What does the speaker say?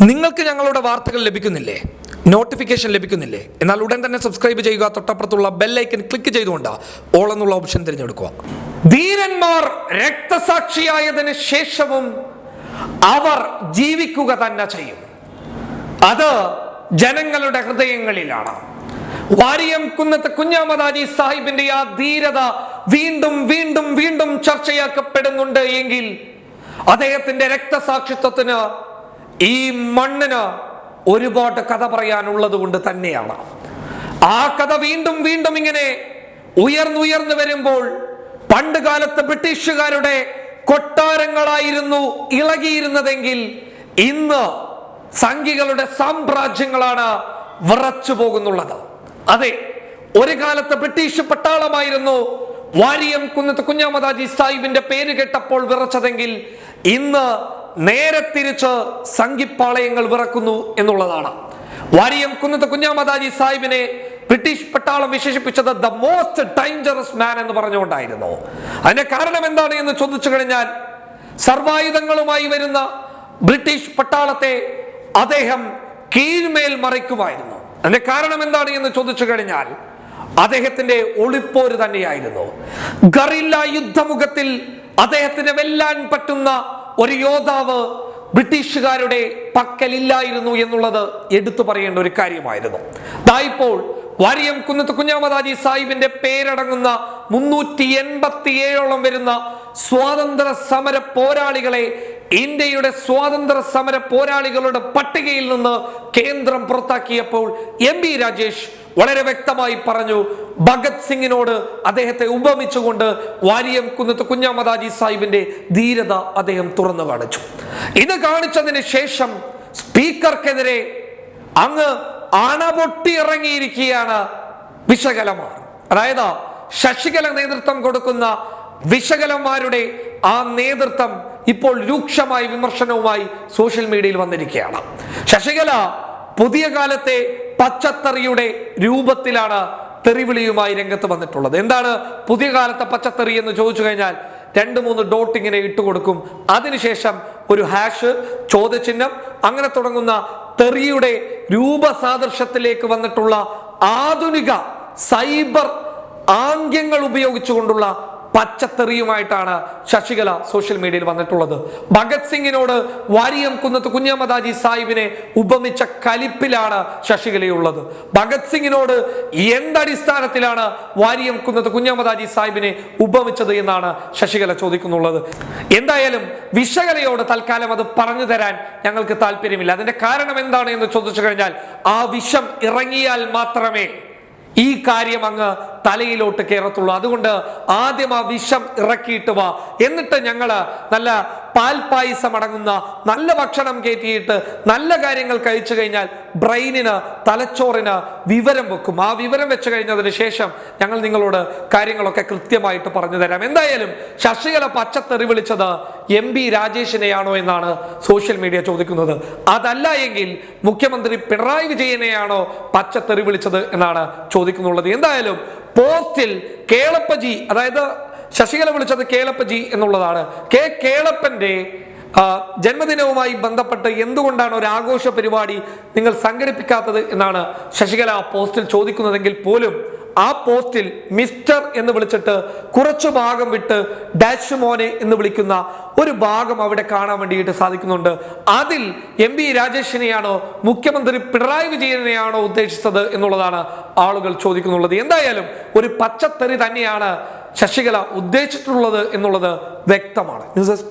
നിങ്ങൾക്ക് ഞങ്ങളുടെ വാർത്തകൾ ലഭിക്കുന്നില്ലേ? നോട്ടിഫിക്കേഷൻ ലഭിക്കുന്നില്ലേ? എന്നാൽ ഉടൻ തന്നെ സബ്സ്ക്രൈബ് ചെയ്യുക. തൊട്ടപ്പുറത്തുള്ള ബെല്ലൈക്കൻ ക്ലിക്ക് ചെയ്തുകൊണ്ട് ഓൾ എന്നുള്ള ഓപ്ഷൻ തിരഞ്ഞെടുക്കുക. ധീരന്മാർ രക്തസാക്ഷിയായതിനു ശേഷവും അവർ ജീവിക്കുക തന്നെ ചെയ്യും. അത് ജനങ്ങളുടെ ഹൃദയങ്ങളിലാണ്. വാരിയം കുന്നത്ത് കുഞ്ഞാമദാജി സാഹിബിന്റെ ആ ധീരത വീണ്ടും വീണ്ടും വീണ്ടും ചർച്ചയാക്കപ്പെടുന്നുണ്ട് എങ്കിൽ അദ്ദേഹത്തിന്റെ രക്തസാക്ഷിത്വത്തിന് ഈ മണ്ണിന് ഒരുപാട് കഥ പറയാനുള്ളത് കൊണ്ട് തന്നെയാണ്. ആ കഥ വീണ്ടും വീണ്ടും ഇങ്ങനെ ഉയർന്നുയർന്നു വരുമ്പോൾ പണ്ട് കാലത്ത് ബ്രിട്ടീഷുകാരുടെ കൊട്ടാരങ്ങളായിരുന്നു ഇളകിയിരുന്നതെങ്കിൽ ഇന്ന് സംഘികളുടെ സാമ്രാജ്യങ്ങളാണ് വിറച്ചു പോകുന്നുള്ളത്. അതെ ഒരു കാലത്ത് ബ്രിട്ടീഷ് പട്ടാളമായിരുന്നു വാരിയം കുന്നത്ത് കുഞ്ഞാമദാജി സാഹിബിന്റെ പേര് കേട്ടപ്പോൾ വിറച്ചതെങ്കിൽ ഇന്ന് നേരെ തിരിച്ച് സംഘിപ്പാളയങ്ങൾ വിറക്കുന്നു എന്നുള്ളതാണ്. വാരിയം കുന്നത്ത് കുഞ്ഞാമദാജി സാഹിബിനെ ബ്രിട്ടീഷ് പട്ടാളം വിശേഷിപ്പിച്ചത് ദ മോസ്റ്റ് ഡേഞ്ചറസ് മാൻ എന്ന് പറഞ്ഞുകൊണ്ടായിരുന്നു. അതിന്റെ കാരണം എന്താണ് എന്ന് ചോദിച്ചു കഴിഞ്ഞാൽ സർവായുധങ്ങളുമായി വരുന്ന ബ്രിട്ടീഷ് പട്ടാളത്തെ അദ്ദേഹം കീഴ്മേൽ മറിക്കുമായിരുന്നു. അതിന്റെ കാരണം എന്താണ് എന്ന് ചോദിച്ചു കഴിഞ്ഞാൽ അദ്ദേഹത്തിന്റെ ഒളിപ്പോര് തന്നെയായിരുന്നു. ഗറില്ല യുദ്ധമുഖത്തിൽ അദ്ദേഹത്തിന് വെല്ലാൻ പറ്റുന്ന ഒരു യോദ്ധാവ് ബ്രിട്ടീഷുകാരുടെ പക്കലില്ലായിരുന്നു എന്നുള്ളത് എടുത്തു പറയേണ്ട ഒരു കാര്യമായിരുന്നു. ഇപ്പോൾ വാരിയം കുന്നത്ത് കുഞ്ഞാമദാജി സാഹിബിന്റെ പേരടങ്ങുന്ന മുന്നൂറ്റി എൺപത്തി ഏഴോളം വരുന്ന സ്വാതന്ത്ര്യ സമര പോരാളികളെ ഇന്ത്യയുടെ സ്വാതന്ത്ര്യ സമര പോരാളികളുടെ പട്ടികയിൽ നിന്ന് കേന്ദ്രം പുറത്താക്കിയപ്പോൾ എം ബി രാജേഷ് വളരെ വ്യക്തമായി പറഞ്ഞു ഭഗത് സിംഗിനോട് അദ്ദേഹത്തെ ഉപമിച്ചുകൊണ്ട് വാരിയം കുന്നത്ത് കുഞ്ഞാമദാജി സാഹിബിന്റെ ധീരത അദ്ദേഹം തുറന്നു കാണിച്ചു. ഇത് കാണിച്ചതിന് ശേഷം സ്പീക്കർക്കെതിരെ അങ്ങ് അണപൊട്ടി ഇറങ്ങിയിരിക്കുകയാണ് വിശകലമാർ. അതായത് ശശികല നേതൃത്വം കൊടുക്കുന്ന വിശകലന്മാരുടെ ആ നേതൃത്വം ഇപ്പോൾ രൂക്ഷമായി വിമർശനവുമായി സോഷ്യൽ മീഡിയയിൽ വന്നിരിക്കുകയാണ്. ശശികല പുതിയ കാലത്തെ പച്ചത്തറിയുടെ രൂപത്തിലാണ് തെറിവിളിയുമായി രംഗത്ത് വന്നിട്ടുള്ളത്. എന്താണ് പുതിയ കാലത്തെ പച്ചത്തറി എന്ന് ചോദിച്ചു കഴിഞ്ഞാൽ രണ്ട് മൂന്ന് ഡോട്ട് ഇങ്ങനെ ഇട്ട് കൊടുക്കും. അതിനുശേഷം ഒരു ഹാഷ് ചോദ്യചിഹ്നം അങ്ങനെ തുടങ്ങുന്ന തെറിയുടെ രൂപസാദൃശ്യത്തിലേക്ക് വന്നിട്ടുള്ള ആധുനിക സൈബർ ആംഗ്യങ്ങൾ ഉപയോഗിച്ചുകൊണ്ടുള്ള പച്ചത്തെറിയുമായിട്ടാണ് ശശികല സോഷ്യൽ മീഡിയയിൽ വന്നിട്ടുള്ളത്. ഭഗത് സിംഗിനോട് വാരിയം കുന്നത്ത് കുഞ്ഞമ്മദാജി സാഹിബിനെ ഉപമിച്ച കലിപ്പിലാണ് ശശികലയുള്ളത്. ഭഗത് സിംഗിനോട് എന്തടിസ്ഥാനത്തിലാണ് വാരിയം കുന്നത്ത് കുഞ്ഞമ്മദാജി സാഹിബിനെ ഉപമിച്ചത് എന്നാണ് ശശികല ചോദിക്കുന്നുള്ളത്. എന്തായാലും വിശകലയോട് തൽക്കാലം അത് പറഞ്ഞു തരാൻ ഞങ്ങൾക്ക് താല്പര്യമില്ല. അതിന്റെ കാരണം എന്താണ് എന്ന് ചോദിച്ചു കഴിഞ്ഞാൽ ആ വിഷം ഇറങ്ങിയാൽ മാത്രമേ ഈ കാര്യം അങ്ങ് തലയിലോട്ട് കയറത്തുള്ളൂ അതുകൊണ്ട് ആദ്യം ആ വിഷം ഇറക്കിയിട്ട് വാ. എന്നിട്ട് ഞങ്ങൾ നല്ല പാൽപ്പായസം അടങ്ങുന്ന നല്ല ഭക്ഷണം കയറ്റിയിട്ട് നല്ല കാര്യങ്ങൾ കഴിച്ചു കഴിഞ്ഞാൽ ബ്രെയിനിന് തലച്ചോറിന് വിവരം വെക്കും. ആ വിവരം വെച്ച് കഴിഞ്ഞതിന് ശേഷം ഞങ്ങൾ നിങ്ങളോട് കാര്യങ്ങളൊക്കെ കൃത്യമായിട്ട് പറഞ്ഞു തരാം. എന്തായാലും ശശികല പച്ചത്തെറി വിളിച്ചത് എം ബി രാജേഷിനെയാണോ എന്നാണ് സോഷ്യൽ മീഡിയ ചോദിക്കുന്നത്. അതല്ല എങ്കിൽ മുഖ്യമന്ത്രി പിണറായി വിജയനെയാണോ പച്ചത്തെറി വിളിച്ചത് എന്നാണ് ചോദിക്കുന്നുള്ളത്. എന്തായാലും പോസ്റ്റിൽ കേളപ്പജി അതായത് ശശികല വിളിച്ചത് കേളപ്പജി എന്നുള്ളതാണ്. കെ കേളപ്പന്റെ ജന്മദിനവുമായി ബന്ധപ്പെട്ട് എന്തുകൊണ്ടാണ് ഒരു ആഘോഷ പരിപാടി നിങ്ങൾ സംഘടിപ്പിക്കാത്തത് എന്നാണ് ശശികല പോസ്റ്റിൽ ചോദിക്കുന്നതെങ്കിൽ പോലും ആ പോസ്റ്റിൽ മിസ്റ്റർ എന്ന് വിളിച്ചിട്ട് കുറച്ചു ഭാഗം വിട്ട് ഡാഷ് മോനെ എന്ന് വിളിക്കുന്ന ഒരു ഭാഗം അവിടെ കാണാൻ വേണ്ടിയിട്ട് സാധിക്കുന്നുണ്ട്. അതിൽ എം പി രാജേഷിനെയാണോ മുഖ്യമന്ത്രി പിണറായി വിജയനെയാണോ ഉദ്ദേശിച്ചത് എന്നുള്ളതാണ് ആളുകൾ ചോദിക്കുന്നുള്ളത്. എന്തായാലും ഒരു പച്ചത്തറി തന്നെയാണ് ശശികല ഉദ്ദേശിച്ചിട്ടുള്ളത് എന്നുള്ളത് വ്യക്തമാണ്. News desk